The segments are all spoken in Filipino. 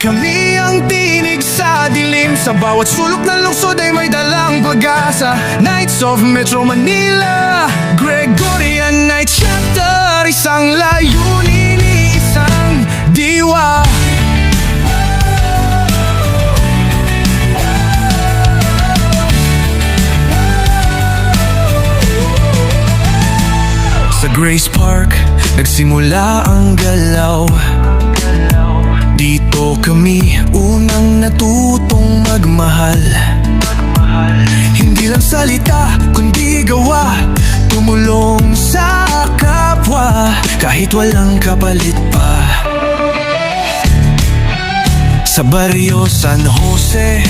Kami ang tinig sa dilim. Sa bawat sulok ng lungsod ay may dalang pag-asa. Knights of Metro Manila Gregorian Night Chapter. Isang layunin, isang diwa. Sa Grace Park, nagsimula ang galaw Kahit walang kapalit pa. Sa baryo San Jose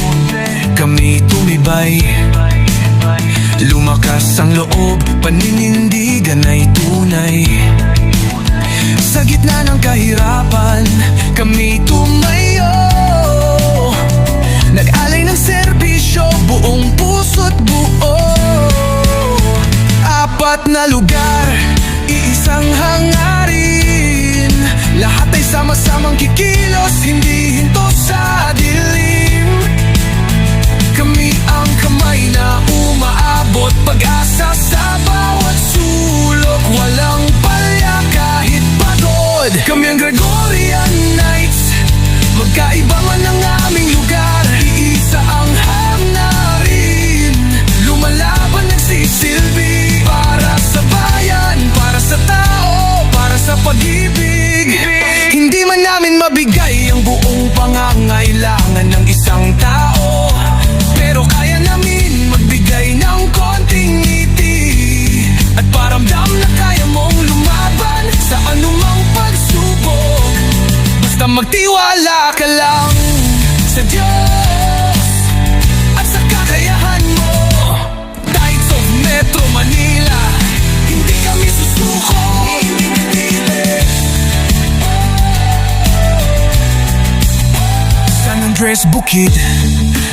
Kami tumibay. Lumakas ang loob, paninindigan ay tunay. Sa gitna ng kahirapan, kami tumayo. Nag-alay ng serbisyo, buong puso't buo. Apat na lugar, iisang ay sama-samang kikilos, hindi mabigay ang buong pangangailangan ng isang tao. Pero kaya namin magbigay ng konting ngiti At paramdam na kaya mong lumaban Sa anumang pagsubok. Basta magtiwala ka lang sa Diyos Andres Bukid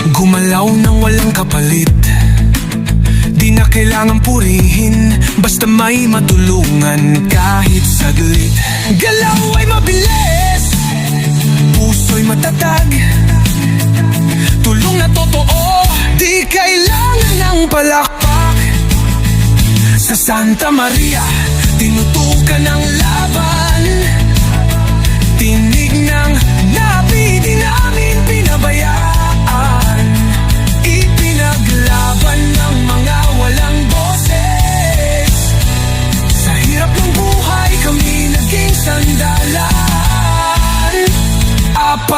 Gumalaw ng walang kapalit. Di na kailangan purihin Basta may matulungan kahit saglit. Galaw ay mabilis Puso'y matatag. Tulong na totoo Di kailangan ng palakpak. Sa Santa Maria Tinutukan ang laban sandalas